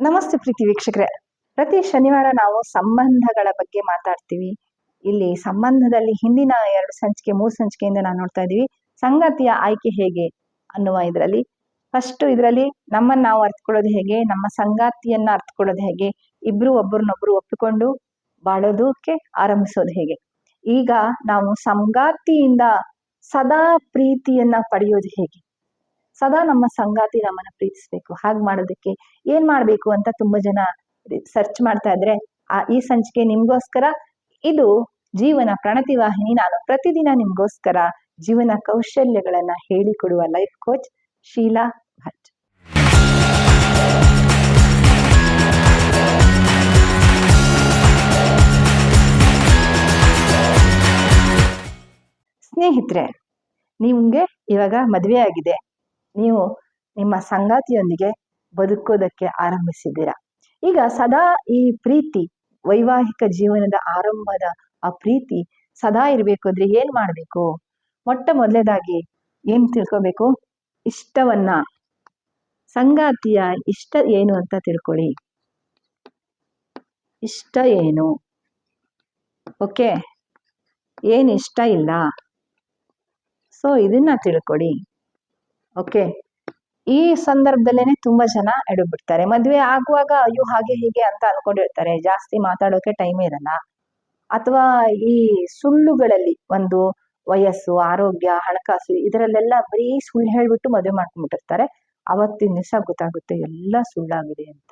ನಮಸ್ತೆ ಪ್ರೀತಿ ವೀಕ್ಷಕರೇ. ಪ್ರತಿ ಶನಿವಾರ ನಾವು ಸಂಬಂಧಗಳ ಬಗ್ಗೆ ಮಾತಾಡ್ತೀವಿ. ಇಲ್ಲಿ ಸಂಬಂಧದಲ್ಲಿ ಹಿಂದಿನ ಎರಡು ಸಂಚಿಕೆ, ಮೂರು ಸಂಚಿಕೆಯಿಂದ ನಾವು ನೋಡ್ತಾ ಇದೀವಿ ಸಂಗತಿಯ ಆಯ್ಕೆ ಹೇಗೆ ಅನ್ನುವ ಇದರಲ್ಲಿ. ಫಸ್ಟ್ ಇದರಲ್ಲಿ ನಮ್ಮನ್ನ ನಾವು ಅರ್ಥಕೊಳ್ಳೋದು ಹೇಗೆ, ನಮ್ಮ ಸಂಗಾತಿಯನ್ನ ಅರ್ಥಕೊಳ್ಳೋದು ಹೇಗೆ, ಇಬ್ರು ಒಬ್ಬರನ್ನೊಬ್ರು ಒಪ್ಪಿಕೊಂಡು ಬಾಳೋದಕ್ಕೆ ಆರಂಭಿಸೋದು ಹೇಗೆ. ಈಗ ನಾವು ಸಂಗಾತಿಯಿಂದ ಸದಾ ಪ್ರೀತಿಯನ್ನ ಪಡೆಯೋದು ಹೇಗೆ? ಸದಾ ನಮ್ಮ ಸಂಗಾತಿ ನಮ್ಮನ್ನ ಪ್ರೀತಿಸ್ಬೇಕು. ಹಾಗೆ ಮಾಡೋದಕ್ಕೆ ಏನ್ ಮಾಡ್ಬೇಕು ಅಂತ ತುಂಬಾ ಜನ ಸರ್ಚ್ ಮಾಡ್ತಾ ಇದ್ರೆ, ಆ ಈ ಸಂಚಿಕೆ ನಿಮ್ಗೋಸ್ಕರ ಇದು ಜೀವನ ಪ್ರಣತಿ ವಾಹಿನಿ. ನಾನು ಪ್ರತಿದಿನ ನಿಮ್ಗೋಸ್ಕರ ಜೀವನ ಕೌಶಲ್ಯಗಳನ್ನ ಹೇಳಿಕೊಡುವ ಲೈಫ್ ಕೋಚ್ ಶೀಲಾ ಭಟ್. ಸ್ನೇಹಿತರೆ, ನಿಮ್ಗೆ ಇವಾಗ ಮದುವೆ ಆಗಿದೆ. ನೀವು ನಿಮ್ಮ ಸಂಗಾತಿಯೊಂದಿಗೆ ಬದುಕೋದಕ್ಕೆ ಆರಂಭಿಸಿದ್ದೀರಾ? ಈಗ ಸದಾ ಈ ಪ್ರೀತಿ, ವೈವಾಹಿಕ ಜೀವನದ ಆರಂಭದ ಆ ಪ್ರೀತಿ ಸದಾ ಇರಬೇಕು ಅಂದ್ರೆ ಏನ್ ಮಾಡಬೇಕು? ಮೊಟ್ಟ ಮೊದಲೇದಾಗಿ ಏನ್ ತಿಳ್ಕೊಬೇಕು? ಇಷ್ಟವನ್ನ. ಸಂಗಾತಿಯ ಇಷ್ಟ ಏನು ಅಂತ ತಿಳ್ಕೊಳ್ಳಿ. ಇಷ್ಟ ಏನು? ಓಕೆ? ಏನು ಇಷ್ಟ ಇಲ್ಲ? ಸೊ ಇದನ್ನ ತಿಳ್ಕೊಡಿ ಓಕೆ ಈ ಸಂದರ್ಭದಲ್ಲೇನೆ ತುಂಬಾ ಜನ ಎಡಬಿಡ್ತಾರೆ. ಮದ್ವೆ ಆಗುವಾಗ ಅಯ್ಯೋ ಹಾಗೆ ಹೀಗೆ ಅಂತ ಅನ್ಕೊಂಡಿರ್ತಾರೆ. ಜಾಸ್ತಿ ಮಾತಾಡೋಕೆ ಟೈಮ್ ಇರಲ್ಲ. ಅಥವಾ ಈ ಸುಳ್ಳುಗಳಲ್ಲಿ ಒಂದು ವಯಸ್ಸು, ಆರೋಗ್ಯ, ಹಣಕಾಸು ಇದರಲ್ಲೆಲ್ಲ ಬರೀ ಸುಳ್ಳು ಹೇಳ್ಬಿಟ್ಟು ಮದುವೆ ಮಾಡ್ಕೊಂಡ್ಬಿಟ್ಟಿರ್ತಾರೆ. ಅವತ್ತಿನ ದಿವಸ ಗೊತ್ತಾಗುತ್ತೆ ಎಲ್ಲ ಸುಳ್ಳಾಗಿದೆ ಅಂತ.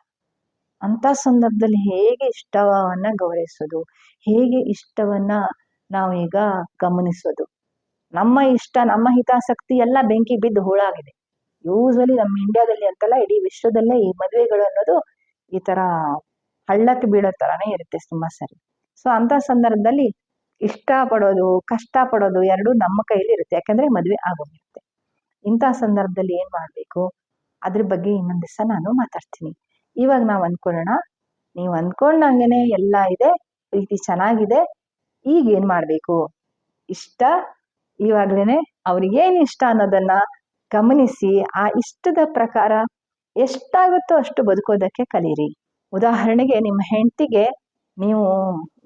ಅಂತ ಸಂದರ್ಭದಲ್ಲಿ ಹೇಗೆ ಇಷ್ಟವನ್ನ ಗೌರವಿಸೋದು? ಹೇಗೆ ಇಷ್ಟವನ್ನ ನಾವೀಗ ಗಮನಿಸೋದು? ನಮ್ಮ ಇಷ್ಟ, ನಮ್ಮ ಹಿತಾಸಕ್ತಿ ಎಲ್ಲ ಬೆಂಕಿ ಬಿದ್ದು ಹೋಳಾಗಿದೆ ಯೂಸ್ವಲಿ ನಮ್ಮ ಇಂಡಿಯಾದಲ್ಲಿ ಅಂತಲ್ಲ, ಇಡೀ ವಿಶ್ವದಲ್ಲೇ ಈ ಮದುವೆಗಳು ಅನ್ನೋದು ಈ ತರ ಹಳ್ಳಕ್ಕೆ ಬೀಳೋ ತರಾನೇ ಇರುತ್ತೆ ತುಂಬಾ ಸರಿ. ಸೊ ಅಂತ ಸಂದರ್ಭದಲ್ಲಿ ಇಷ್ಟ ಪಡೋದು ಕಷ್ಟ ಪಡೋದು ಎರಡು ನಮ್ಮ ಕೈಲಿ ಇರುತ್ತೆ. ಯಾಕಂದ್ರೆ ಮದುವೆ ಆಗೋಗಿರುತ್ತೆ. ಇಂಥ ಸಂದರ್ಭದಲ್ಲಿ ಏನ್ ಮಾಡ್ಬೇಕು? ಅದ್ರ ಬಗ್ಗೆ ಇನ್ನೊಂದ್ ದಿವಸ ನಾನು ಮಾತಾಡ್ತೀನಿ. ಇವಾಗ ನಾವ್ ಅನ್ಕೊಳ್ಳೋಣ. ನೀವು ಅನ್ಕೊಂಡಂಗೆನೆ ಎಲ್ಲ ಇದೆ, ಪ್ರೀತಿ ಚೆನ್ನಾಗಿದೆ. ಈಗ ಏನ್ ಮಾಡ್ಬೇಕು? ಇಷ್ಟ ಇವಾಗ್ಲೇನೆ ಅವ್ರಿಗೇನು ಇಷ್ಟ ಅನ್ನೋದನ್ನ ಗಮನಿಸಿ, ಆ ಇಷ್ಟದ ಪ್ರಕಾರ ಎಷ್ಟಾಗುತ್ತೋ ಅಷ್ಟು ಬದುಕೋದಕ್ಕೆ ಕಲೀರಿ. ಉದಾಹರಣೆಗೆ ನಿಮ್ಮ ಹೆಂಡತಿಗೆ ನೀವು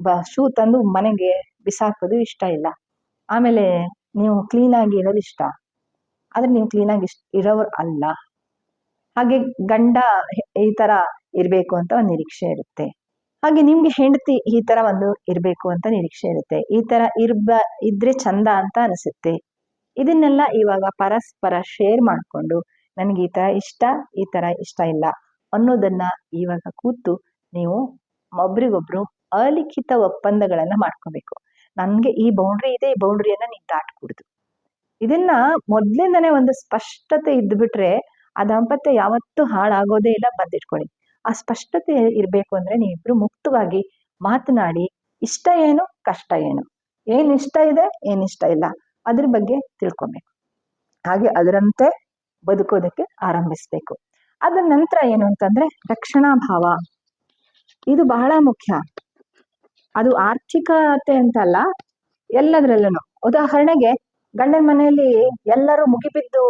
ಬ ಶೂ ತಂದು ಮನೆಗೆ ಬಿಸಾಕೋದು ಇಷ್ಟ ಇಲ್ಲ. ಆಮೇಲೆ ನೀವು ಕ್ಲೀನಾಗಿ ಇರೋದು ಇಷ್ಟ. ಆದ್ರೆ ನೀವು ಕ್ಲೀನಾಗಿ ಇಷ್ಟ ಇರೋರು ಅಲ್ಲ. ಹಾಗೆ ಗಂಡ ಈ ತರ ಇರಬೇಕು ಅಂತ ಒಂದು ನಿರೀಕ್ಷೆ ಇರುತ್ತೆ. ಹಾಗೆ ನಿಮ್ಗೆ ಹೆಂಡತಿ ಈ ತರ ಒಂದು ಇರಬೇಕು ಅಂತ ನಿರೀಕ್ಷೆ ಇರುತ್ತೆ. ಈ ತರ ಇರ್ಬ, ಇದ್ರೆ ಚಂದ ಅಂತ ಅನಿಸುತ್ತೆ. ಇದನ್ನೆಲ್ಲ ಇವಾಗ ಪರಸ್ಪರ ಶೇರ್ ಮಾಡಿಕೊಂಡು ನನಗೆ ಈ ತರ ಇಷ್ಟ, ಈ ತರ ಇಷ್ಟ ಇಲ್ಲ ಅನ್ನೋದನ್ನ ಇವಾಗ ಕೂತು ನೀವು ಒಬ್ರಿಗೊಬ್ರು ಅಲಿಖಿತ ಒಪ್ಪಂದಗಳನ್ನ ಮಾಡ್ಕೋಬೇಕು. ನನಗೆ ಈ ಬೌಂಡ್ರಿ ಇದೆ, ಈ ಬೌಂಡ್ರಿಯನ್ನ ನೀನ್ ದಾಟ್ಕೂಡ್ದು. ಇದನ್ನ ಮೊದಲಿಂದನೇ ಒಂದು ಸ್ಪಷ್ಟತೆ ಇದ್ಬಿಟ್ರೆ ಆ ದಾಂಪತ್ಯ ಯಾವತ್ತೂ ಹಾಳಾಗೋದೇ ಇಲ್ಲ, ಬಂದಿಟ್ಕೊಳ್ಳಿ. ಆ ಸ್ಪಷ್ಟತೆ ಇರ್ಬೇಕು ಅಂದ್ರೆ ನೀವಿಬ್ರು ಮುಕ್ತವಾಗಿ ಮಾತನಾಡಿ ಇಷ್ಟ ಏನು, ಕಷ್ಟ ಏನು. ಏನ್ ಇಷ್ಟ ಇದೆ, ಏನ್ ಇಷ್ಟ ಇಲ್ಲ. ಅದ್ರ ಬಗ್ಗೆ ತಿಳ್ಕೊಬೇಕು. ಹಾಗೆ ಅದರಂತೆ ಬದುಕೋದಕ್ಕೆ ಆರಂಭಿಸ್ಬೇಕು. ಅದ್ರ ನಂತರ ಏನು ಅಂತಂದ್ರೆ ರಕ್ಷಣಾ ಭಾವ ಇದು ಬಹಳ ಮುಖ್ಯ. ಅದು ಆರ್ಥಿಕತೆ ಅಂತಲ್ಲ ಎಲ್ಲದರಲ್ಲೂ ಉದಾಹರಣೆಗೆ ಗಂಡನ ಮನೆಯಲ್ಲಿ ಎಲ್ಲರೂ ಮುಗಿಬಿದ್ದು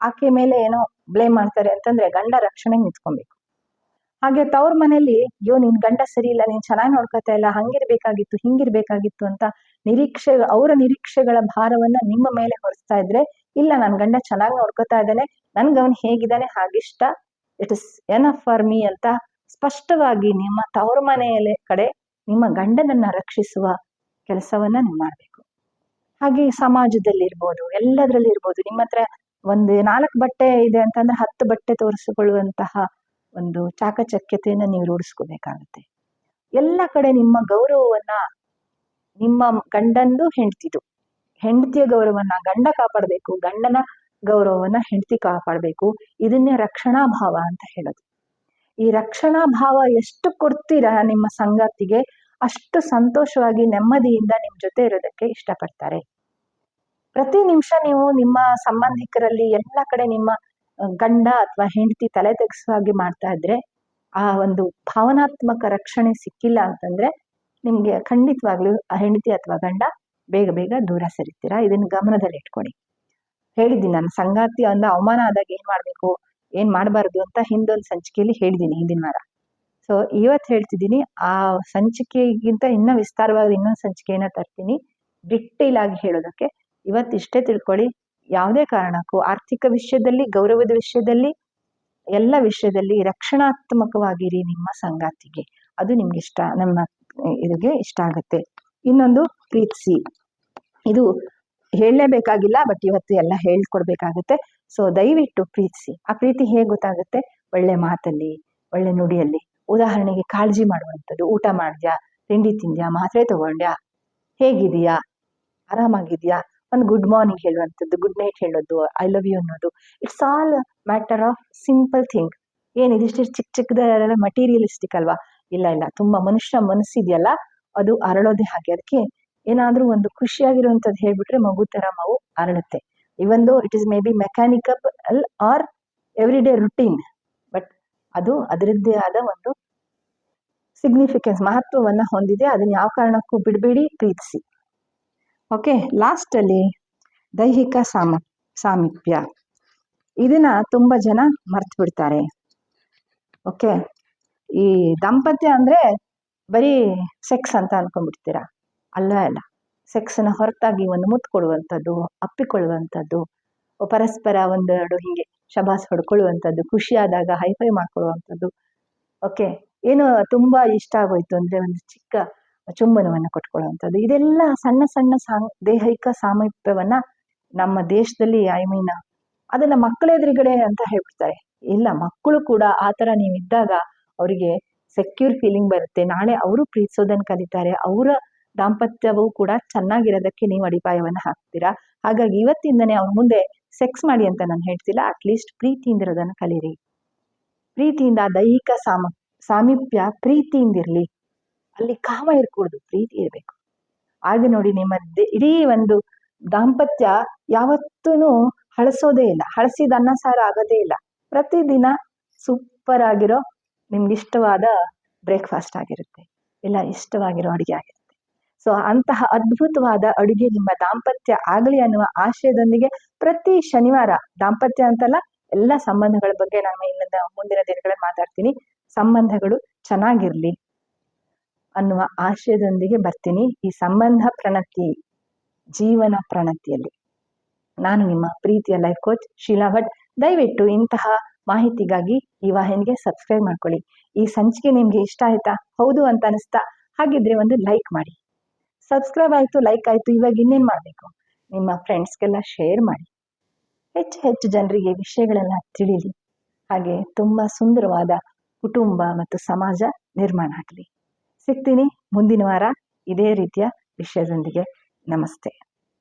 ಆಕೆ ಮೇಲೆ ಏನೋ ಬ್ಲೇಮ್ ಮಾಡ್ತಾರೆ ಅಂತಂದ್ರೆ ಗಂಡ ರಕ್ಷಣೆಗೆ ನಿಂತ್ಕೊಬೇಕು. ಹಾಗೆ ತವ್ರ ಮನೆಯಲ್ಲಿ ಅಯ್ಯೋ, ನಿನ್ ಗಂಡ ಸರಿ ಇಲ್ಲ, ನೀನ್ ಚೆನ್ನಾಗಿ ನೋಡ್ಕೊತಾ ಇಲ್ಲ, ಹಂಗಿರ್ಬೇಕಾಗಿತ್ತು, ಹಿಂಗಿರ್ಬೇಕಾಗಿತ್ತು ಅಂತ ನಿರೀಕ್ಷೆ, ಅವರ ನಿರೀಕ್ಷೆಗಳ ಭಾರವನ್ನ ನಿಮ್ಮ ಮೇಲೆ ಹೊರಿಸ್ತಾ ಇದ್ರೆ, ಇಲ್ಲ, ನನ್ ಗಂಡ ಚೆನ್ನಾಗಿ ನೋಡ್ಕೊತಾ ಇದ್ದಾನೆ, ನನ್ಗೆ ಅವನ್ ಹೇಗಿದ್ದಾನೆ, ಹಾಗಿಷ್ಟ it is in for me ಅಂತ ಸ್ಪಷ್ಟವಾಗಿ ನಿಮ್ಮ ತವ್ರ ಮನೆಯಲ್ಲಿ ಕಡೆ ನಿಮ್ಮ ಗಂಡನನ್ನ ರಕ್ಷಿಸುವ ಕೆಲಸವನ್ನ ನೀವು ಮಾಡ್ಬೇಕು. ಹಾಗೆ ಸಮಾಜದಲ್ಲಿ ಇರ್ಬೋದು ಎಲ್ಲದ್ರಲ್ಲಿ ಇರ್ಬೋದು ನಿಮ್ಮ ಹತ್ರ ಒಂದು ನಾಲ್ಕು ಬಟ್ಟೆ ಇದೆ ಅಂತಂದ್ರೆ ಹತ್ತು ಬಟ್ಟೆ ತೋರಿಸಿಕೊಳ್ಳುವಂತಹ ಒಂದು ಚಾಕಚಕ್ಯತೆಯನ್ನ ನೀವು ರೂಢಿಸ್ಕೋಬೇಕಾಗುತ್ತೆ. ಎಲ್ಲ ಕಡೆ ನಿಮ್ಮ ಗೌರವವನ್ನ ನಿಮ್ಮ ಗಂಡಂದು ಹೆಂಡ್ತಿದು. ಹೆಂಡತಿಯ ಗೌರವವನ್ನ ಗಂಡ ಕಾಪಾಡಬೇಕು, ಗಂಡನ ಗೌರವವನ್ನ ಹೆಂಡತಿ ಕಾಪಾಡಬೇಕು. ಇದನ್ನೇ ರಕ್ಷಣಾ ಭಾವ ಅಂತ ಹೇಳೋದು. ಈ ರಕ್ಷಣಾ ಭಾವ ಎಷ್ಟು ಕೊಡ್ತೀರಾ ನಿಮ್ಮ ಸಂಗಾತಿಗೆ, ಅಷ್ಟು ಸಂತೋಷವಾಗಿ, ನೆಮ್ಮದಿಯಿಂದ ನಿಮ್ ಜೊತೆ ಇರೋದಕ್ಕೆ ಇಷ್ಟಪಡ್ತಾರೆ. ಪ್ರತಿ ನಿಮಿಷ ನೀವು ನಿಮ್ಮ ಸಂಬಂಧಿಕರಲ್ಲಿ ಎಲ್ಲ ಕಡೆ ನಿಮ್ಮ ಗಂಡ ಅಥವಾ ಹೆಂಡತಿ ತಲೆ ತೆಗೆಸೋ ಹಾಗೆ ಮಾಡ್ತಾ ಇದ್ರೆ ಆ ಒಂದು ಭಾವನಾತ್ಮಕ ರಕ್ಷಣೆ ಸಿಕ್ಕಿಲ್ಲ ಅಂತಂದ್ರೆ ನಿಮ್ಗೆ ಖಂಡಿತವಾಗ್ಲೂ ಆ ಹೆಂಡತಿ ಅಥವಾ ಗಂಡ ಬೇಗ ಬೇಗ ದೂರ ಸರಿತೀರಾ? ಇದನ್ನ ಗಮನದಲ್ಲಿ ಇಟ್ಕೊಳ್ಳಿ. ಹೇಳಿದ್ದೀನಿ ನಾನು ಸಂಗಾತಿ ಅಂದ ಅವಮಾನ ಆದಾಗ ಏನ್ ಮಾಡ್ಬೇಕು? ಏನು ಮಾಡಬಾರ್ದು ಅಂತ ಹಿಂದೊಂದು ಸಂಚಿಕೆಯಲ್ಲಿ ಹೇಳಿದ್ದೀನಿ ಹಿಂದಿನ ವಾರ. ಸೊ ಇವತ್ತು ಹೇಳ್ತಿದ್ದೀನಿ, ಆ ಸಂಚಿಕೆಗಿಂತ ಇನ್ನೂ ವಿಸ್ತಾರವಾಗಿ ಇನ್ನೊಂದು ಸಂಚಿಕೆಯನ್ನು ತರ್ತೀನಿ. ಡಿಟೇಲ್ ಆಗಿ ಹೇಳೋದಕ್ಕೆ ಇವತ್ತು ಇಷ್ಟೇ ತಿಳ್ಕೊಳ್ಳಿ. ಯಾವುದೇ ಕಾರಣಕ್ಕೂ ಆರ್ಥಿಕ ವಿಷಯದಲ್ಲಿ, ಗೌರವದ ವಿಷಯದಲ್ಲಿ, ಎಲ್ಲ ವಿಷಯದಲ್ಲಿ ರಕ್ಷಣಾತ್ಮಕವಾಗಿರಿ ನಿಮ್ಮ ಸಂಗಾತಿಗೆ. ಅದು ನಿಮ್ಗೆ ಇಷ್ಟ, ನಮ್ಮ ಇದಕ್ಕೆ ಇಷ್ಟ ಆಗುತ್ತೆ. ಇನ್ನೊಂದು ಪ್ರೀತಿಸಿ. ಇದು ಹೇಳಲೇಬೇಕಾಗಿಲ್ಲ ಬಟ್ ಇವತ್ತು ಎಲ್ಲ ಹೇಳ್ಕೊಡ್ಬೇಕಾಗುತ್ತೆ. ಸೊ ದಯವಿಟ್ಟು ಪ್ರೀತಿಸಿ. ಆ ಪ್ರೀತಿ ಹೇಗೆ ಗೊತ್ತಾಗುತ್ತೆ? ಒಳ್ಳೆ ಮಾತಲ್ಲಿ, ಒಳ್ಳೆ ನುಡಿಯಲ್ಲಿ. ಉದಾಹರಣೆಗೆ ಕಾಳಜಿ ಮಾಡುವಂಥದ್ದು, ಊಟ ಮಾಡಿದ್ಯಾ, ತಿಂಡಿ ತಿಂದ್ಯಾ, ಮಾತ್ರೆ ತಗೊಂಡ್ಯಾ ಹೇಗಿದೆಯಾ ಆರಾಮಾಗಿದೆಯಾ ಒಂದು ಗುಡ್ ಮಾರ್ನಿಂಗ್ ಹೇಳುವಂಥದ್ದು ಗುಡ್ ನೈಟ್ ಹೇಳೋದು ಐ ಲವ್ ಯು ಅನ್ನೋದು. It's all matter of simple thing ಏನು ಇದಿಷ್ಟು ಚಿಕ್ಕ ಚಿಕ್ಕದೆಲ್ಲ ಮಟೀರಿಯಲಿಸ್ಟಿಕ್ ಅಲ್ವಾ? ಇಲ್ಲ ಇಲ್ಲ. ತುಂಬ ಮನುಷ್ಯ ಮನಸ್ಸಿದೆಯಲ್ಲ, ಅದು ಅರಳೋದೇ ಹಾಗೆ. ಅದಕ್ಕೆ ಏನಾದರೂ ಒಂದು ಖುಷಿಯಾಗಿರುವಂಥದ್ದು ಹೇಳ್ಬಿಟ್ರೆ ಮಗು ಥರ ಮಗು ಅರಳುತ್ತೆ. Even it is maybe mechanical or every day routine but ಅದು ಅದರದ್ದೇ ಆದ ಒಂದು ಸಿಗ್ನಿಫಿಕೆನ್ಸ್ ಮಹತ್ವವನ್ನು ಹೊಂದಿದೆ. ಅದನ್ನ ಯಾವ ಕಾರಣಕ್ಕೂ ಬಿಡಬೇಡಿ, ಪ್ರೀತಿಸಿ. ಓಕೆ, ಲಾಸ್ಟಲ್ಲಿ ದೈಹಿಕ ಸಾಮ, ಸಾಮೀಪ್ಯ. ಇದನ್ನ ತುಂಬ ಜನ ಮರ್ತು ಬಿಡ್ತಾರೆ ಓಕೆ, ಈ ದಾಂಪತ್ಯ ಅಂದರೆ ಬರೀ ಸೆಕ್ಸ್ ಅಂತ ಅನ್ಕೊಂಡ್ಬಿಡ್ತೀರಾ? ಅಲ್ಲ ಅಲ್ಲ. ಸೆಕ್ಸ್ನ ಹೊರತಾಗಿ ಒಂದು ಮುತ್ತು ಕೊಡುವಂಥದ್ದು, ಅಪ್ಪಿಕೊಳ್ಳುವಂಥದ್ದು, ಪರಸ್ಪರ ಒಂದೆರಡು ಹೀಗೆ ಶಬಾಸ್ ಹೊಡ್ಕೊಳ್ಳುವಂಥದ್ದು, ಖುಷಿಯಾದಾಗ ಹೈಫೈ ಮಾಡ್ಕೊಳ್ಳುವಂಥದ್ದು. ಓಕೆ, ಏನು ತುಂಬ ಇಷ್ಟ ಆಗೋಯ್ತು ಅಂದರೆ ಒಂದು ಚಿಕ್ಕ ಚುಂಬನವನ್ನು ಕೊಟ್ಕೊಳ್ಳುವಂಥದ್ದು. ಇದೆಲ್ಲ ಸಣ್ಣ ಸಣ್ಣ ಸಾ, ದೈಹಿಕ ಸಾಮೀಪ್ಯವನ್ನ ನಮ್ಮ ದೇಶದಲ್ಲಿ ಐ ಮೀನ್ ಅದನ್ನ ಮಕ್ಕಳ ಎದುರುಗಡೆ ಅಂತ ಹೇಳ್ಬಿಡ್ತಾರೆ. ಇಲ್ಲ, ಮಕ್ಕಳು ಕೂಡ ಆ ಥರ ನೀವಿದ್ದಾಗ ಅವರಿಗೆ ಸೆಕ್ಯೂರ್ ಫೀಲಿಂಗ್ ಬರುತ್ತೆ. ನಾಳೆ ಅವರು ಪ್ರೀತಿಸೋದನ್ನ ಕಲಿತಾರೆ. ಅವರ ದಾಂಪತ್ಯವೂ ಕೂಡ ಚೆನ್ನಾಗಿರೋದಕ್ಕೆ ನೀವು ಅಡಿಪಾಯವನ್ನು ಹಾಕ್ತೀರಾ? ಹಾಗಾಗಿ ಇವತ್ತಿಂದನೇ ಅವ್ರ ಮುಂದೆ ಸೆಕ್ಸ್ ಮಾಡಿ ಅಂತ ನಾನು ಹೇಳ್ತಿಲ್ಲ. ಅಟ್ಲೀಸ್ಟ್ ಪ್ರೀತಿಯಿಂದಿರೋದನ್ನು ಕಲೀರಿ. ಪ್ರೀತಿಯಿಂದ ದೈಹಿಕ ಸಾಮ, ಸಾಮೀಪ್ಯ ಪ್ರೀತಿಯಿಂದಿರಲಿ. ಅಲ್ಲಿ ಕಾಮ ಇರ್ಕೂಡ್ದು, ಪ್ರೀತಿ ಇರಬೇಕು. ಆಗ ನೋಡಿ ನಿಮ್ಮ ಇಡೀ ಒಂದು ದಾಂಪತ್ಯ ಯಾವತ್ತೂ ಹಳಸೋದೇ ಇಲ್ಲ. ಹಳಸಿದ ಅನ್ನ ಸಾರ ಆಗೋದೇ ಇಲ್ಲ. ಪ್ರತಿದಿನ ಸೂಪರ್ ಆಗಿರೋ ನಿಮ್ಗೆ ಇಷ್ಟವಾದ ಬ್ರೇಕ್ಫಾಸ್ಟ್ ಆಗಿರುತ್ತೆ. ಇಲ್ಲ, ಇಷ್ಟವಾಗಿರೋ ಅಡುಗೆ ಆಗಿರುತ್ತೆ. ಸೊ ಅಂತಹ ಅದ್ಭುತವಾದ ಅಡುಗೆ ನಿಮ್ಮ ದಾಂಪತ್ಯ ಆಗಲಿ ಅನ್ನುವ ಆಶಯದೊಂದಿಗೆ ಪ್ರತಿ ಶನಿವಾರ, ದಾಂಪತ್ಯ ಅಂತಲ್ಲ, ಎಲ್ಲ ಸಂಬಂಧಗಳ ಬಗ್ಗೆ ನಾನು ಇನ್ನೊಂದು ಮುಂದಿನ ದಿನಗಳಲ್ಲಿ ಮಾತಾಡ್ತೀನಿ. ಸಂಬಂಧಗಳು ಚೆನ್ನಾಗಿರ್ಲಿ. ಅನ್ನುವ ಆಶಯದೊಂದಿಗೆ ಬರ್ತೀನಿ. ಈ ಸಂಬಂಧ ಪ್ರಣತಿ, ಜೀವನ ಪ್ರಣತಿಯಲ್ಲಿ. ನಾನು ನಿಮ್ಮ ಪ್ರೀತಿಯ ಲೈಫ್ ಕೋಚ್ ಶೀಲಾ ಭಟ್. ದಯವಿಟ್ಟು ಇಂತಹ ಮಾಹಿತಿಗಾಗಿ ಈ ವಾಹಿನಿಗೆ ಸಬ್ಸ್ಕ್ರೈಬ್ ಮಾಡ್ಕೊಳ್ಳಿ. ಈ ಸಂಚಿಕೆ ನಿಮ್ಗೆ ಇಷ್ಟ ಆಯ್ತಾ? ಹೌದು ಅಂತ ಅನಿಸ್ತಾ? ಹಾಗಿದ್ರೆ ಒಂದು ಲೈಕ್ ಮಾಡಿ. ಸಬ್ಸ್ಕ್ರೈಬ್ ಆಯಿತು ಲೈಕ್ ಆಯಿತು, ಇವಾಗ ಇನ್ನೇನು ಮಾಡಬೇಕು? ನಿಮ್ಮ ಫ್ರೆಂಡ್ಸ್ಗೆಲ್ಲ ಶೇರ್ ಮಾಡಿ. ಹೆಚ್ಚು ಹೆಚ್ಚು ಜನರಿಗೆ ವಿಷಯಗಳೆಲ್ಲ ತಿಳಿಲಿ. ಹಾಗೆ ತುಂಬ ಸುಂದರವಾದ ಕುಟುಂಬ ಮತ್ತು ಸಮಾಜ ನಿರ್ಮಾಣ ಆಗಲಿ. ಸಿಗ್ತೀನಿ ಮುಂದಿನ ವಾರ ಇದೇ ರೀತಿಯ ವಿಷಯದೊಂದಿಗೆ. ನಮಸ್ತೆ.